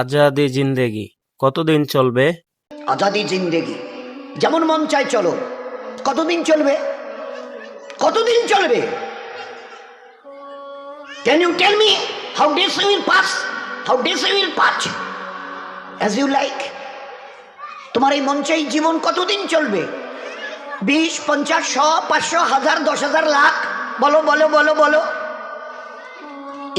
আজাদি জিন্দেগি। কতদিন চলবে? আজাদি জিন্দেগি। যেমন মন চায় চলো। কতদিন চলবে? কতদিন চলবে? Can you tell me how days will pass how days will pass as you like তোমার এই মন চাই জীবন কতদিন চলবে? বিশ, পঞ্চাশ, শ, পাঁচশো, হাজার, দশ হাজার লাখ। বলো বলো বলো বলো।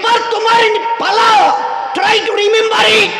এবার তোমার পালা ট্রাই টু রিমেম্বার ইট